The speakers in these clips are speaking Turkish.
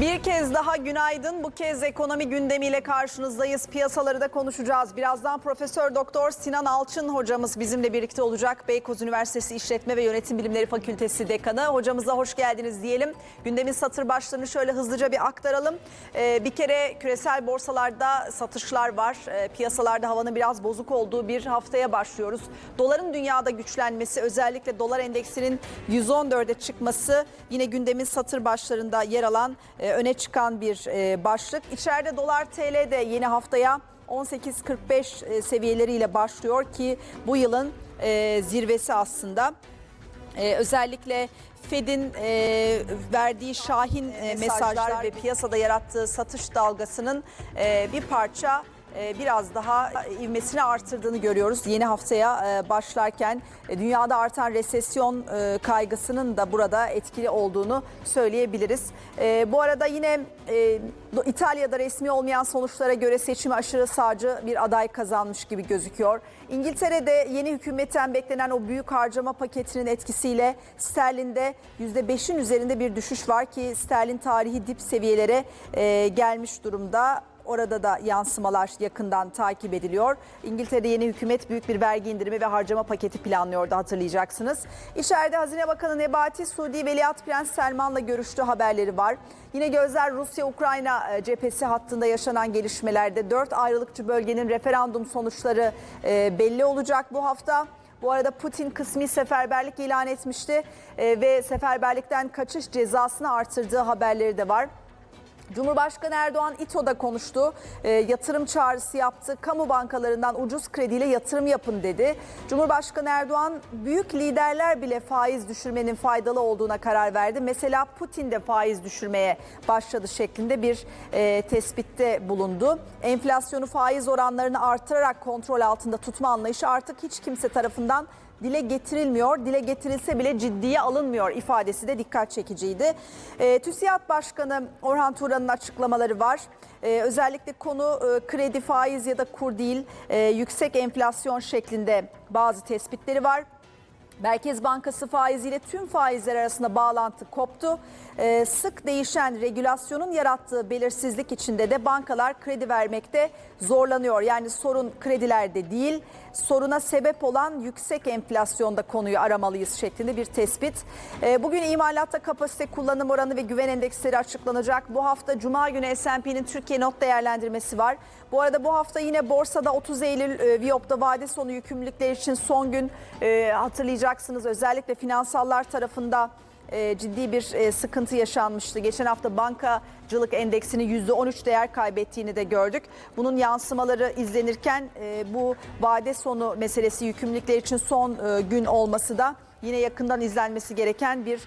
Bir kez daha günaydın. Bu kez ekonomi gündemiyle karşınızdayız. Piyasaları da konuşacağız. Birazdan Profesör Doktor Sinan Alçın hocamız bizimle birlikte olacak. Beykoz Üniversitesi İşletme ve Yönetim Bilimleri Fakültesi Dekanı. Hocamıza hoş geldiniz diyelim. Gündemin satır başlarını şöyle hızlıca bir aktaralım. Ee, bir kere küresel borsalarda satışlar var. Ee, piyasalarda havanın biraz bozuk olduğu bir haftaya başlıyoruz. Doların dünyada güçlenmesi özellikle dolar endeksinin 114'e çıkması yine gündemin satır başlarında yer alan e, öne çıkan bir e, başlık. İçeride dolar TL de yeni haftaya 18.45 e, seviyeleriyle başlıyor ki bu yılın e, zirvesi aslında. Özellikle Fed'in e, verdiği şahin e, mesajlar ve piyasada yarattığı satış dalgasının e, bir parça e, biraz daha ivmesini artırdığını görüyoruz. Yeni haftaya e, başlarken e, dünyada artan resesyon e, kaygısının da burada etkili olduğunu söyleyebiliriz. E, bu arada yine e, İtalya'da resmi olmayan sonuçlara göre seçimi aşırı sağcı bir aday kazanmış gibi gözüküyor. İngiltere'de yeni hükümetten beklenen o büyük harcama paketinin etkisiyle sterlinde %5'in üzerinde bir düşüş var ki sterlin tarihi dip seviyelere e, gelmiş durumda. Orada da yansımalar yakından takip ediliyor. İngiltere'de yeni hükümet büyük bir vergi indirimi ve harcama paketi planlıyordu hatırlayacaksınız. İçeride Hazine Bakanı Nebati Suudi Veliaht Prens Selman'la görüştüğü haberleri var. Yine gözler Rusya-Ukrayna e, cephesi hattında yaşanan gelişmelerde 4 ayrılıkçı bölgenin referandum sonuçları e, belli olacak bu hafta. Bu arada Putin kısmi seferberlik ilan etmişti e, ve seferberlikten kaçış cezasını artırdığı haberleri de var. Cumhurbaşkanı Erdoğan İTO'da konuştu. E, yatırım çağrısı yaptı. Kamu bankalarından ucuz krediyle yatırım yapın dedi. Cumhurbaşkanı Erdoğan büyük liderler bile faiz düşürmenin faydalı olduğuna karar verdi. Mesela Putin de faiz düşürmeye başladı şeklinde bir e, tespitte bulundu. Enflasyonu faiz oranlarını artırarak kontrol altında tutma anlayışı artık hiç kimse tarafından dile getirilmiyor. Dile getirilse bile ciddiye alınmıyor ifadesi de dikkat çekiciydi. E, TÜSİAD Başkanı Orhan Turan'ın açıklamaları var. E, özellikle konu e, kredi, faiz ya da kur değil, e, yüksek enflasyon şeklinde bazı tespitleri var. Merkez Bankası faiziyle tüm faizler arasında bağlantı koptu. Ee, sık değişen regülasyonun yarattığı belirsizlik içinde de bankalar kredi vermekte zorlanıyor. Yani sorun kredilerde değil, soruna sebep olan yüksek enflasyonda konuyu aramalıyız şeklinde bir tespit. Ee, bugün imalatta kapasite kullanım oranı ve güven endeksleri açıklanacak. Bu hafta Cuma günü S&P'nin Türkiye not değerlendirmesi var. Bu arada bu hafta yine borsada 30 Eylül e, Viyop'ta vade sonu yükümlülükler için son gün e, hatırlayacaksınız. Özellikle finansallar tarafında e, ciddi bir e, sıkıntı yaşanmıştı. Geçen hafta bankacılık endeksinin %13 değer kaybettiğini de gördük. Bunun yansımaları izlenirken e, bu vade sonu meselesi yükümlülükler için son gün olması da yine yakından izlenmesi gereken bir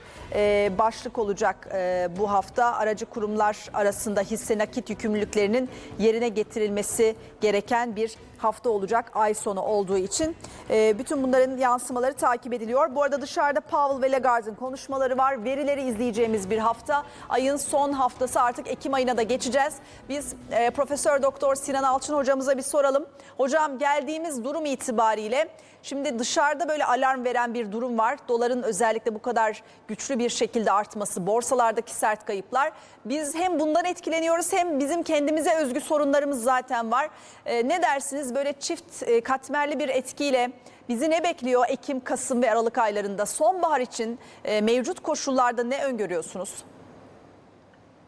başlık olacak bu hafta. Aracı kurumlar arasında hisse nakit yükümlülüklerinin yerine getirilmesi gereken bir hafta olacak ay sonu olduğu için. E, bütün bunların yansımaları takip ediliyor. Bu arada dışarıda Powell ve Lagarde'ın konuşmaları var. Verileri izleyeceğimiz bir hafta. Ayın son haftası artık Ekim ayına da geçeceğiz. Biz e, Profesör Doktor Sinan Alçın hocamıza bir soralım. Hocam geldiğimiz durum itibariyle Şimdi dışarıda böyle alarm veren bir durum var. Doların özellikle bu kadar güçlü bir şekilde artması, borsalardaki sert kayıplar. Biz hem bundan etkileniyoruz hem bizim kendimize özgü sorunlarımız zaten var. Ee, ne dersiniz böyle çift e, katmerli bir etkiyle bizi ne bekliyor Ekim, Kasım ve Aralık aylarında? Sonbahar için e, mevcut koşullarda ne öngörüyorsunuz?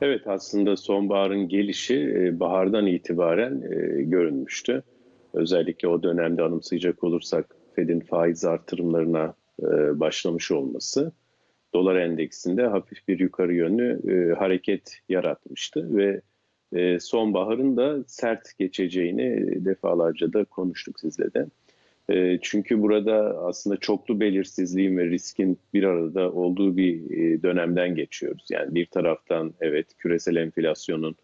Evet aslında sonbaharın gelişi e, bahardan itibaren görünmüştü. Özellikle o dönemde anımsayacak olursak Fed'in faiz artırımlarına başlamış olması dolar endeksinde hafif bir yukarı yönlü hareket yaratmıştı ve e, sonbaharın da sert geçeceğini defalarca da konuştuk sizle de. E, çünkü burada aslında çoklu belirsizliğin ve riskin bir arada olduğu bir e, dönemden geçiyoruz. Yani bir taraftan evet küresel enflasyonun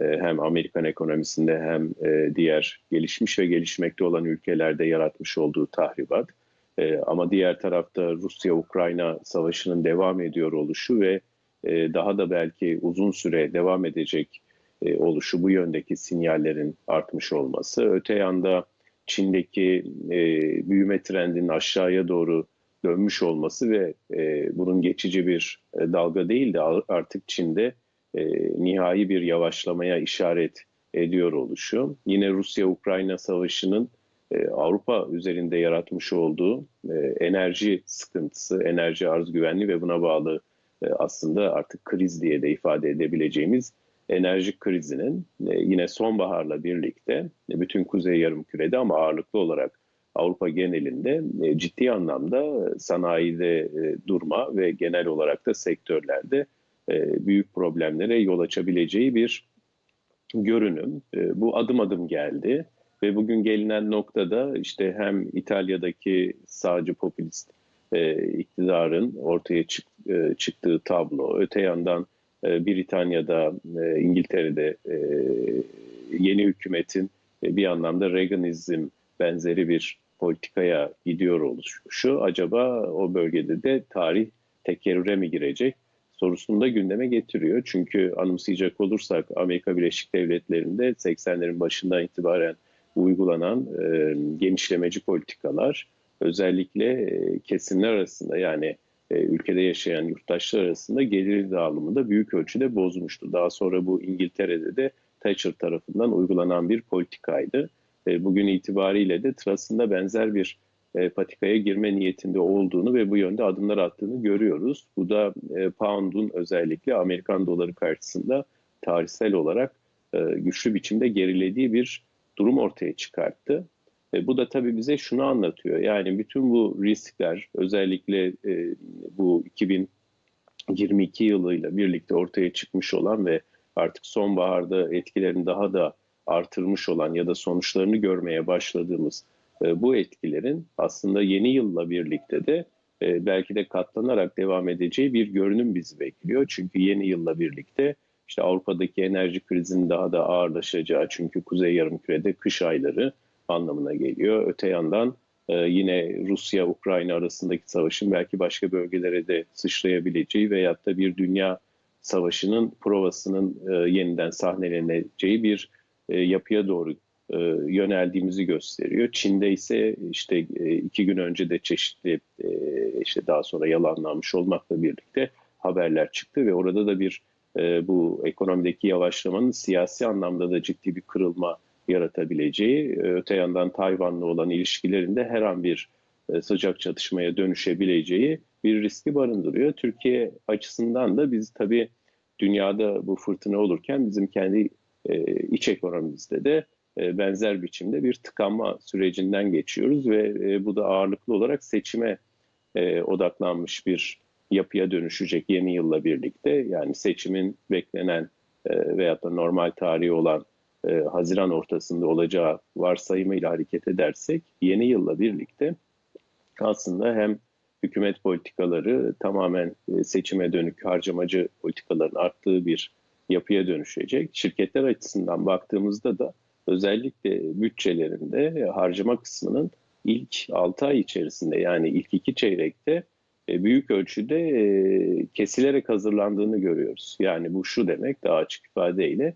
e, hem Amerikan ekonomisinde hem e, diğer gelişmiş ve gelişmekte olan ülkelerde yaratmış olduğu tahribat. E, ama diğer tarafta Rusya-Ukrayna savaşının devam ediyor oluşu ve daha da belki uzun süre devam edecek oluşu bu yöndeki sinyallerin artmış olması. Öte yanda Çin'deki büyüme trendinin aşağıya doğru dönmüş olması ve bunun geçici bir dalga değil de artık Çin'de e, nihai bir yavaşlamaya işaret ediyor oluşu. Yine Rusya-Ukrayna savaşının e, Avrupa üzerinde yaratmış olduğu e, enerji sıkıntısı, enerji arz güvenliği ve buna bağlı e, aslında artık kriz diye de ifade edebileceğimiz enerji krizinin e, yine sonbaharla birlikte e, bütün Kuzey Yarımküre'de ama ağırlıklı olarak Avrupa genelinde e, ciddi anlamda sanayide durma ve genel olarak da sektörlerde büyük problemlere yol açabileceği bir görünüm. Bu adım adım geldi ve bugün gelinen noktada işte hem İtalya'daki sağcı popülist iktidarın ortaya çık, çıktığı tablo, öte yandan e, Britanya'da, İngiltere'de e, yeni hükümetin e, bir anlamda Reaganizm benzeri bir politikaya gidiyor oluşu acaba o bölgede de tarih tekerrüre mi girecek sorusunu da gündeme getiriyor. Çünkü anımsayacak olursak Amerika Birleşik Devletleri'nde 80'lerin başından itibaren uygulanan e, genişlemeci politikalar özellikle e, kesimler arasında yani e, ülkede yaşayan yurttaşlar arasında gelir dağılımını da büyük ölçüde bozmuştu. Daha sonra bu İngiltere'de de Thatcher tarafından uygulanan bir politikaydı. E, bugün itibariyle de Truss'ın benzer bir e, patikaya girme niyetinde olduğunu ve bu yönde adımlar attığını görüyoruz. Bu da pound'un özellikle Amerikan doları karşısında tarihsel olarak güçlü biçimde gerilediği bir durum ortaya çıkarttı. E, bu da tabii bize şunu anlatıyor. Yani bütün bu riskler özellikle e, bu 2022 yılıyla birlikte ortaya çıkmış olan ve artık sonbaharda etkilerini daha da artırmış olan ya da sonuçlarını görmeye başladığımız e, bu etkilerin aslında yeni yılla birlikte de e, belki de katlanarak devam edeceği bir görünüm bizi bekliyor. Çünkü yeni yılla birlikte işte Avrupa'daki enerji krizinin daha da ağırlaşacağı çünkü Kuzey Yarımküre'de kış ayları anlamına geliyor. Öte yandan e, yine Rusya-Ukrayna arasındaki savaşın belki başka bölgelere de sıçrayabileceği veyahut da bir dünya savaşının provasının e, yeniden sahneleneceği bir e, yapıya doğru e, yöneldiğimizi gösteriyor. Çin'de ise işte e, iki gün önce de çeşitli e, işte daha sonra yalanlanmış olmakla birlikte haberler çıktı ve orada da bir e, bu ekonomideki yavaşlamanın siyasi anlamda da ciddi bir kırılma yaratabileceği, e, öte yandan Tayvan'la olan ilişkilerinde her an bir e, sıcak çatışmaya dönüşebileceği bir riski barındırıyor. Türkiye açısından da biz tabii dünyada bu fırtına olurken bizim kendi e, iç ekonomimizde de benzer biçimde bir tıkanma sürecinden geçiyoruz ve bu da ağırlıklı olarak seçime odaklanmış bir yapıya dönüşecek yeni yılla birlikte. Yani seçimin beklenen veyahut da normal tarihi olan e, Haziran ortasında olacağı varsayımıyla hareket edersek yeni yılla birlikte aslında hem hükümet politikaları tamamen e, seçime dönük harcamacı politikaların arttığı bir yapıya dönüşecek. Şirketler açısından baktığımızda da özellikle bütçelerinde harcama kısmının ilk 6 ay içerisinde yani ilk iki çeyrekte e, büyük ölçüde e, kesilerek hazırlandığını görüyoruz. Yani bu şu demek daha açık ifadeyle e,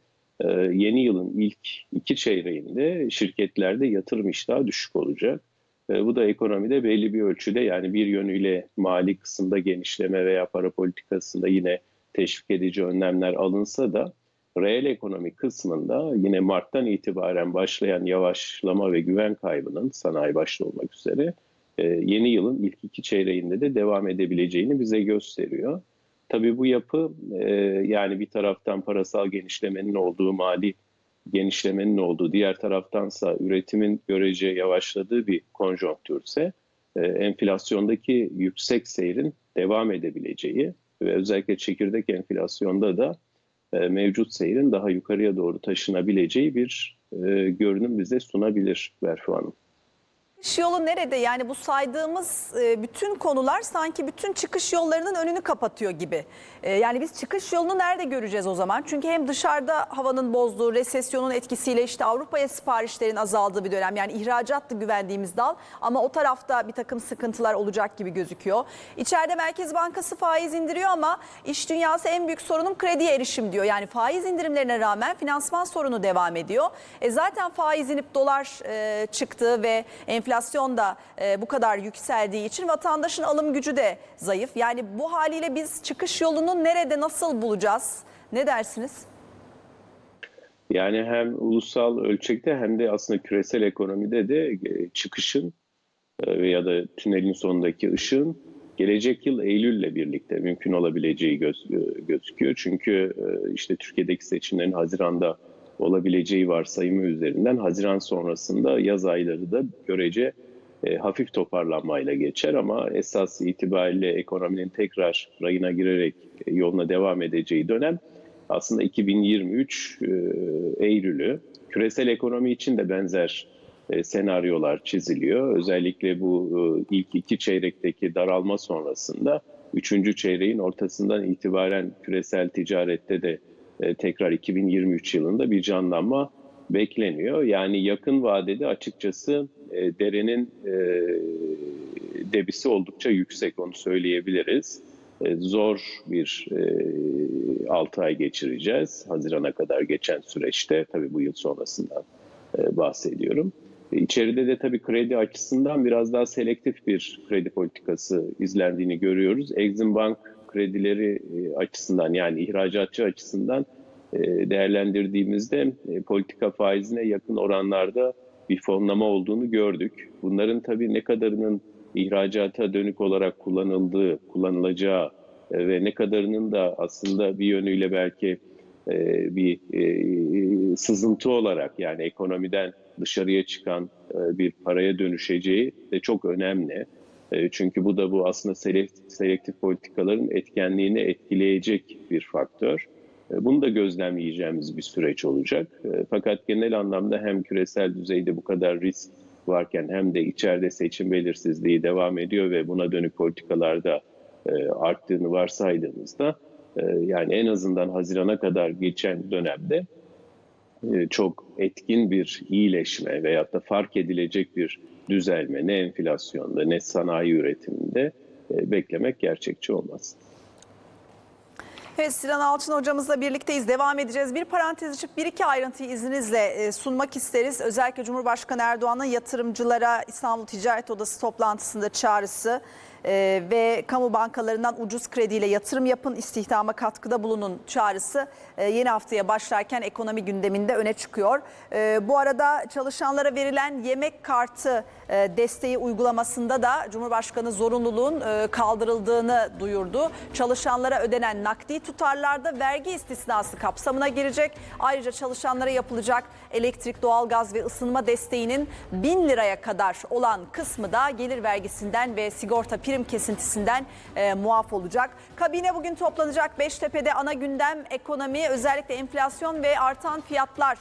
yeni yılın ilk iki çeyreğinde şirketlerde yatırım iştahı düşük olacak. Bu da ekonomide belli bir ölçüde yani bir yönüyle mali kısımda genişleme veya para politikasında yine teşvik edici önlemler alınsa da reel ekonomi kısmında yine Mart'tan itibaren başlayan yavaşlama ve güven kaybının sanayi başta olmak üzere e, yeni yılın ilk iki çeyreğinde de devam edebileceğini bize gösteriyor. Tabii bu yapı e, yani bir taraftan parasal genişlemenin olduğu, mali genişlemenin olduğu, diğer taraftansa üretimin görece yavaşladığı bir konjonktürse e, enflasyondaki yüksek seyrin devam edebileceği ve özellikle çekirdek enflasyonda da mevcut seyrin daha yukarıya doğru taşınabileceği bir görünüm bize sunabilir Berfu Hanım. Çıkış yolu nerede? Yani bu saydığımız e, bütün konular sanki bütün çıkış yollarının önünü kapatıyor gibi. E, Yani biz çıkış yolunu nerede göreceğiz o zaman? Çünkü hem dışarıda havanın bozduğu, resesyonun etkisiyle işte Avrupa'ya siparişlerin azaldığı bir dönem. Yani ihracattı güvendiğimiz dal ama o tarafta bir takım sıkıntılar olacak gibi gözüküyor. İçeride Merkez Bankası faiz indiriyor ama iş dünyası en büyük sorunum krediye erişim diyor. Yani faiz indirimlerine rağmen finansman sorunu devam ediyor. E zaten faiz inip dolar e, çıktı ve enflasyon enflasyon da e, bu kadar yükseldiği için vatandaşın alım gücü de zayıf. Yani bu haliyle biz çıkış yolunu nerede nasıl bulacağız? Ne dersiniz? Yani hem ulusal ölçekte hem de aslında küresel ekonomide de e, çıkışın e, veya da tünelin sonundaki ışığın gelecek yıl Eylül'le birlikte mümkün olabileceği göz, e, gözüküyor. Çünkü işte Türkiye'deki seçimlerin Haziran'da olabileceği varsayımı üzerinden Haziran sonrasında yaz ayları da görece e, hafif toparlanmayla geçer ama esas itibariyle ekonominin tekrar rayına girerek e, yoluna devam edeceği dönem aslında 2023 e, Eylül'ü. Küresel ekonomi için de benzer e, senaryolar çiziliyor. Özellikle bu e, ilk iki çeyrekteki daralma sonrasında üçüncü çeyreğin ortasından itibaren küresel ticarette de e, tekrar 2023 yılında bir canlanma bekleniyor. Yani yakın vadede açıkçası e, derenin e, debisi oldukça yüksek onu söyleyebiliriz. Zor bir e, 6 ay geçireceğiz. Haziran'a kadar geçen süreçte tabii bu yıl sonrasından bahsediyorum. İçeride de tabii kredi açısından biraz daha selektif bir kredi politikası izlendiğini görüyoruz. Exim Bank kredileri e, açısından yani ihracatçı açısından e, değerlendirdiğimizde e, politika faizine yakın oranlarda bir fonlama olduğunu gördük. Bunların tabii ne kadarının ihracata dönük olarak kullanıldığı, kullanılacağı ve ne kadarının da aslında bir yönüyle belki bir sızıntı olarak yani ekonomiden dışarıya çıkan bir paraya dönüşeceği de çok önemli. E, Çünkü bu da bu aslında selektif, politikaların etkenliğini etkileyecek bir faktör. E, Bunu da gözlemleyeceğimiz bir süreç olacak. E, Fakat genel anlamda hem küresel düzeyde bu kadar risk varken hem de içeride seçim belirsizliği devam ediyor ve buna dönük politikalarda arttığını varsaydığımızda yani en azından Haziran'a kadar geçen dönemde çok etkin bir iyileşme veyahut da fark edilecek bir düzelme ne enflasyonda ne sanayi üretiminde e, beklemek gerçekçi olmaz. Evet Sinan Alçın hocamızla birlikteyiz. Devam edeceğiz. Bir parantez açıp bir iki ayrıntıyı izninizle e, sunmak isteriz. Özellikle Cumhurbaşkanı Erdoğan'ın yatırımcılara İstanbul Ticaret Odası toplantısında çağrısı e, ve kamu bankalarından ucuz krediyle yatırım yapın, istihdama katkıda bulunun çağrısı e, yeni haftaya başlarken ekonomi gündeminde öne çıkıyor. E, bu arada çalışanlara verilen yemek kartı e, desteği uygulamasında da Cumhurbaşkanı zorunluluğun e, kaldırıldığını duyurdu. Çalışanlara ödenen nakdi tutarlarda vergi istisnası kapsamına girecek. Ayrıca çalışanlara yapılacak elektrik, doğalgaz ve ısınma desteğinin 1000 liraya kadar olan kısmı da gelir vergisinden ve sigorta prim kesintisinden e, muaf olacak. Kabine bugün toplanacak. Beştepe'de ana gündem ekonomi, özellikle enflasyon ve artan fiyatlar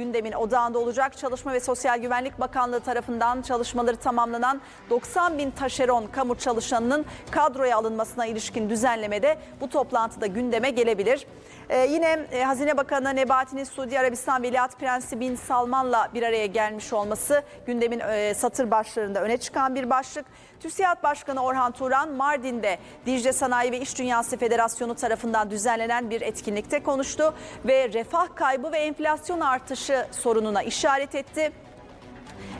gündemin odağında olacak. Çalışma ve Sosyal Güvenlik Bakanlığı tarafından çalışmaları tamamlanan 90 bin taşeron kamu çalışanının kadroya alınmasına ilişkin düzenlemede bu toplantıda gündeme gelebilir. Ee, yine e, Hazine Bakanı Nebati'nin Suudi Arabistan Veliaht Prensi Bin Salman'la bir araya gelmiş olması gündemin e, satır başlarında öne çıkan bir başlık. TÜSİAD Başkanı Orhan Turan Mardin'de Dicle Sanayi ve İş Dünyası Federasyonu tarafından düzenlenen bir etkinlikte konuştu ve refah kaybı ve enflasyon artışı sorununa işaret etti.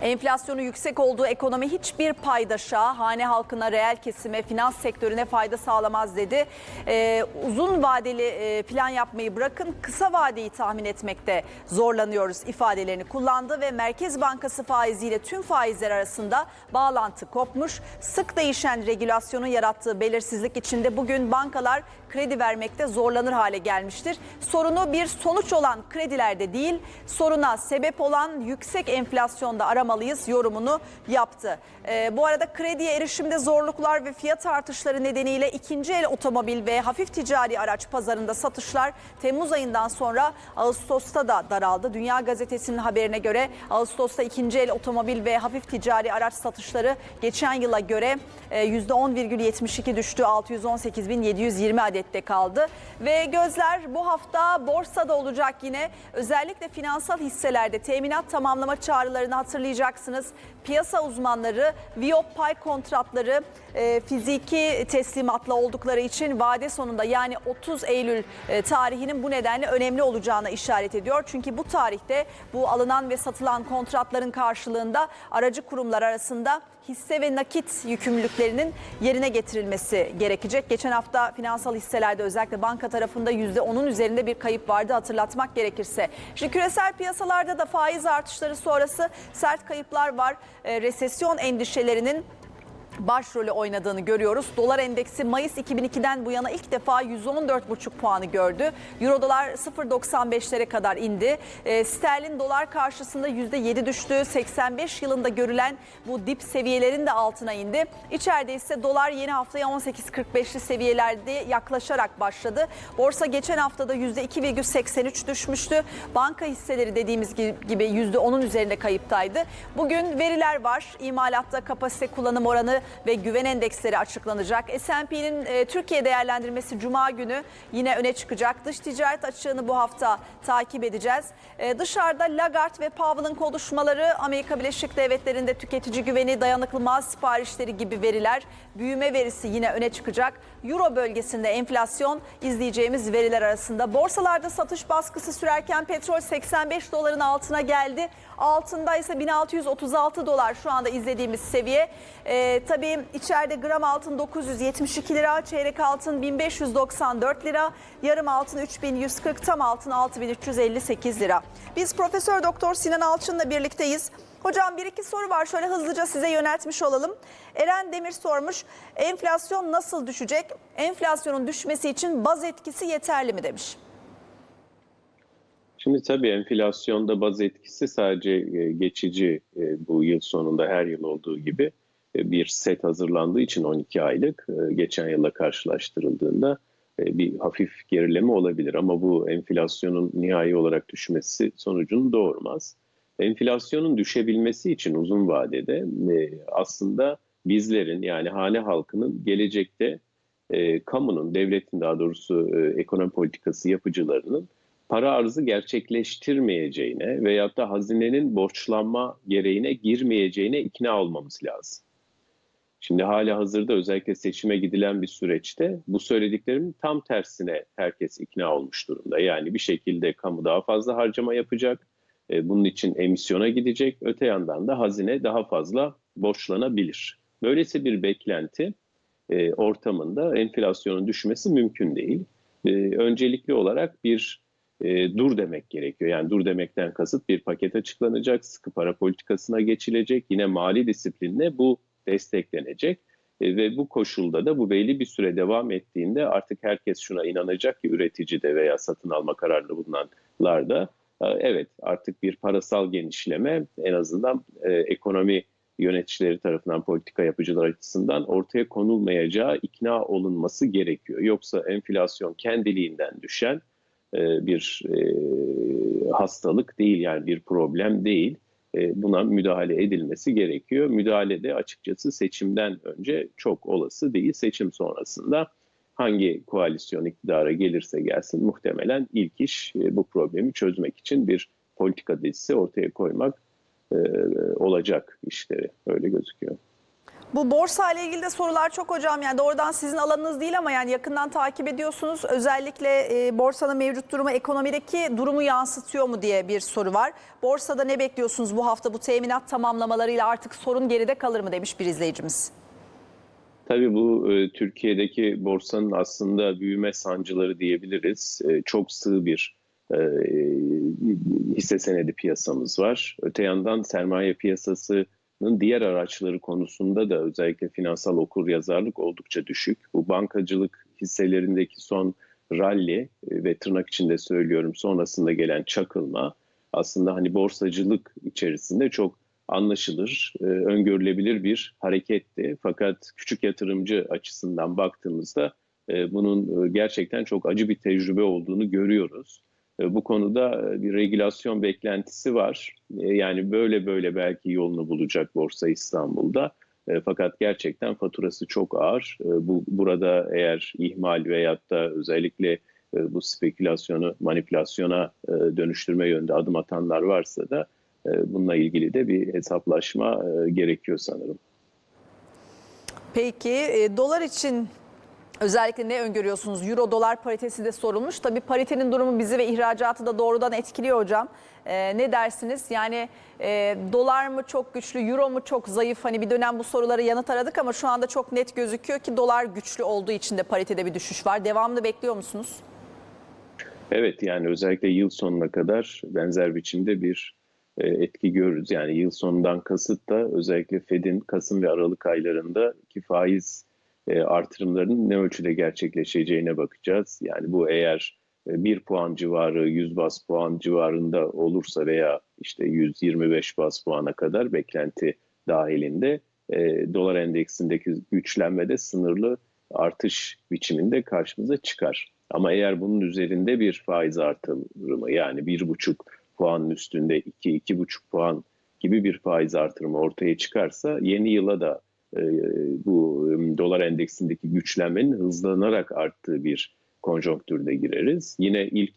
Enflasyonu yüksek olduğu ekonomi hiçbir paydaşa, hane halkına, reel kesime, finans sektörüne fayda sağlamaz dedi. Ee, uzun vadeli e, plan yapmayı bırakın, kısa vadeyi tahmin etmekte zorlanıyoruz ifadelerini kullandı ve Merkez Bankası faiziyle tüm faizler arasında bağlantı kopmuş. Sık değişen regülasyonun yarattığı belirsizlik içinde bugün bankalar kredi vermekte zorlanır hale gelmiştir. Sorunu bir sonuç olan kredilerde değil, soruna sebep olan yüksek enflasyonda aramalıyız yorumunu yaptı. Ee, bu arada krediye erişimde zorluklar ve fiyat artışları nedeniyle ikinci el otomobil ve hafif ticari araç pazarında satışlar Temmuz ayından sonra Ağustos'ta da daraldı. Dünya Gazetesi'nin haberine göre Ağustos'ta ikinci el otomobil ve hafif ticari araç satışları geçen yıla göre e, %10,72 düştü. 618.720 adet adette kaldı. Ve gözler bu hafta borsada olacak yine. Özellikle finansal hisselerde teminat tamamlama çağrılarını hatırlayacaksınız. Piyasa uzmanları Viyop pay kontratları e, fiziki teslimatla oldukları için vade sonunda yani 30 Eylül e, tarihinin bu nedenle önemli olacağına işaret ediyor. Çünkü bu tarihte bu alınan ve satılan kontratların karşılığında aracı kurumlar arasında hisse ve nakit yükümlülüklerinin yerine getirilmesi gerekecek. Geçen hafta finansal hisselerde özellikle banka tarafında %10'un üzerinde bir kayıp vardı hatırlatmak gerekirse. Şimdi küresel piyasalarda da faiz artışları sonrası sert kayıplar var. E, resesyon endişelerinin başrolü oynadığını görüyoruz. Dolar endeksi Mayıs 2002'den bu yana ilk defa 114,5 puanı gördü. Euro dolar 0.95'lere kadar indi. E, sterlin dolar karşısında %7 düştü. 85 yılında görülen bu dip seviyelerin de altına indi. İçeride ise dolar yeni haftaya 18.45'li seviyelerde yaklaşarak başladı. Borsa geçen haftada %2,83 düşmüştü. Banka hisseleri dediğimiz gibi %10'un üzerinde kayıptaydı. Bugün veriler var. İmalatta kapasite kullanım oranı ve güven endeksleri açıklanacak. S&P'nin e, Türkiye değerlendirmesi Cuma günü yine öne çıkacak. Dış ticaret açığını bu hafta takip edeceğiz. E, dışarıda Lagarde ve Powell'ın konuşmaları, Amerika Birleşik Devletleri'nde tüketici güveni, dayanıklı mal siparişleri gibi veriler, büyüme verisi yine öne çıkacak. Euro bölgesinde enflasyon izleyeceğimiz veriler arasında. Borsalarda satış baskısı sürerken petrol 85 doların altına geldi. Altında ise 1636 dolar şu anda izlediğimiz seviye. Ee, tabii içeride gram altın 972 lira, çeyrek altın 1594 lira, yarım altın 3140, tam altın 6358 lira. Biz Profesör Doktor Sinan Alçın'la birlikteyiz. Hocam bir iki soru var şöyle hızlıca size yöneltmiş olalım. Eren Demir sormuş enflasyon nasıl düşecek? Enflasyonun düşmesi için baz etkisi yeterli mi demiş. Şimdi tabii enflasyonda baz etkisi sadece e, geçici e, bu yıl sonunda her yıl olduğu gibi e, bir set hazırlandığı için 12 aylık geçen yılla karşılaştırıldığında bir hafif gerileme olabilir ama bu enflasyonun nihai olarak düşmesi sonucunu doğurmaz. Enflasyonun düşebilmesi için uzun vadede aslında bizlerin yani hane halkının gelecekte kamunun, devletin daha doğrusu ekonomi politikası yapıcılarının para arzı gerçekleştirmeyeceğine veyahut da hazinenin borçlanma gereğine girmeyeceğine ikna olmamız lazım. Şimdi hala hazırda özellikle seçime gidilen bir süreçte bu söylediklerimin tam tersine herkes ikna olmuş durumda. Yani bir şekilde kamu daha fazla harcama yapacak, e, bunun için emisyona gidecek, öte yandan da hazine daha fazla borçlanabilir. Böylesi bir beklenti e, ortamında enflasyonun düşmesi mümkün değil. E, öncelikli olarak bir dur demek gerekiyor. Yani dur demekten kasıt bir paket açıklanacak, sıkı para politikasına geçilecek, yine mali disiplinle bu desteklenecek. Ve bu koşulda da bu belli bir süre devam ettiğinde artık herkes şuna inanacak ki üreticide veya satın alma kararını bulunanlar da evet artık bir parasal genişleme en azından e, ekonomi yöneticileri tarafından politika yapıcılar açısından ortaya konulmayacağı ikna olunması gerekiyor. Yoksa enflasyon kendiliğinden düşen e, bir e, hastalık değil yani bir problem değil. E, buna müdahale edilmesi gerekiyor. Müdahale de açıkçası seçimden önce çok olası değil. Seçim sonrasında hangi koalisyon iktidara gelirse gelsin muhtemelen ilk iş bu problemi çözmek için bir politika dizisi ortaya koymak olacak işleri öyle gözüküyor. Bu borsa ile ilgili de sorular çok hocam. Yani doğrudan sizin alanınız değil ama yani yakından takip ediyorsunuz. Özellikle e, borsanın mevcut durumu ekonomideki durumu yansıtıyor mu diye bir soru var. Borsada ne bekliyorsunuz bu hafta bu teminat tamamlamalarıyla artık sorun geride kalır mı demiş bir izleyicimiz. Tabii bu e, Türkiye'deki borsanın aslında büyüme sancıları diyebiliriz. E, çok sığ bir e, hisse senedi piyasamız var. Öte yandan sermaye piyasası diğer araçları konusunda da özellikle finansal okur yazarlık oldukça düşük. Bu bankacılık hisselerindeki son rally e, ve tırnak içinde söylüyorum sonrasında gelen çakılma aslında hani borsacılık içerisinde çok anlaşılır, e, öngörülebilir bir hareketti. Fakat küçük yatırımcı açısından baktığımızda e, bunun gerçekten çok acı bir tecrübe olduğunu görüyoruz. E, bu konuda e, bir regülasyon beklentisi var. E, yani böyle böyle belki yolunu bulacak Borsa İstanbul'da. E, fakat gerçekten faturası çok ağır. E, bu burada eğer ihmal veyahut da özellikle e, bu spekülasyonu manipülasyona e, dönüştürme yönünde adım atanlar varsa da e, bununla ilgili de bir hesaplaşma e, gerekiyor sanırım. Peki e, dolar için özellikle ne öngörüyorsunuz? Euro dolar paritesi de sorulmuş. Tabii paritenin durumu bizi ve ihracatı da doğrudan etkiliyor hocam. E, ne dersiniz? Yani e, dolar mı çok güçlü, euro mu çok zayıf? Hani bir dönem bu sorulara yanıt aradık ama şu anda çok net gözüküyor ki dolar güçlü olduğu için de paritede bir düşüş var. Devamını bekliyor musunuz? Evet yani özellikle yıl sonuna kadar benzer biçimde bir etki görürüz. Yani yıl sonundan kasıt da özellikle Fed'in Kasım ve Aralık aylarındaki faiz e, artırımlarının ne ölçüde gerçekleşeceğine bakacağız. Yani bu eğer e, 1 puan civarı, 100 bas puan civarında olursa veya işte 125 bas puana kadar beklenti dahilinde e, dolar endeksindeki güçlenme de sınırlı artış biçiminde karşımıza çıkar. Ama eğer bunun üzerinde bir faiz artırımı yani bir buçuk puanın üstünde iki, iki buçuk puan gibi bir faiz artırımı ortaya çıkarsa yeni yıla da e, bu dolar endeksindeki güçlenmenin hızlanarak arttığı bir konjonktürde gireriz. Yine ilk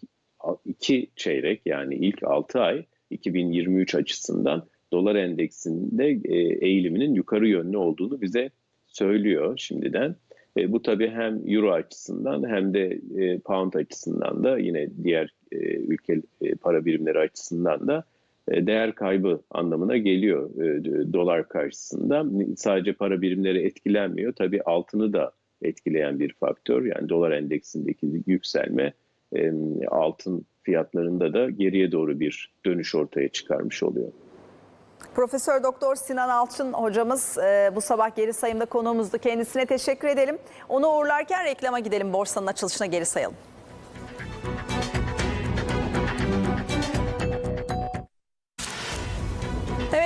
iki çeyrek yani ilk altı ay 2023 açısından dolar endeksinde e, eğiliminin yukarı yönlü olduğunu bize söylüyor şimdiden. E, bu tabii hem euro açısından hem de e, pound açısından da yine diğer e, ülke e, para birimleri açısından da e, değer kaybı anlamına geliyor e, dolar karşısında. Sadece para birimleri etkilenmiyor. Tabii altını da etkileyen bir faktör. Yani dolar endeksindeki yükselme altın fiyatlarında da geriye doğru bir dönüş ortaya çıkarmış oluyor. Profesör Doktor Sinan Alçın hocamız e, bu sabah geri sayımda konuğumuzdu. Kendisine teşekkür edelim. Onu uğurlarken reklama gidelim. Borsanın açılışına geri sayalım.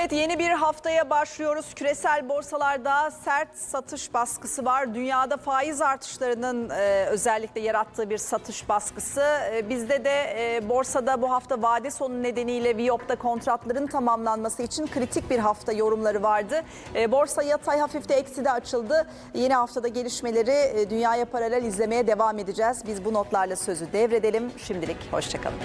Evet yeni bir haftaya başlıyoruz. Küresel borsalarda sert satış baskısı var. Dünyada faiz artışlarının e, özellikle yarattığı bir satış baskısı. E, bizde de e, borsada bu hafta vade sonu nedeniyle Viyop'ta kontratların tamamlanması için kritik bir hafta yorumları vardı. E, borsa yatay hafifte ekside açıldı. Yeni haftada gelişmeleri e, dünyaya paralel izlemeye devam edeceğiz. Biz bu notlarla sözü devredelim. Şimdilik hoşçakalın.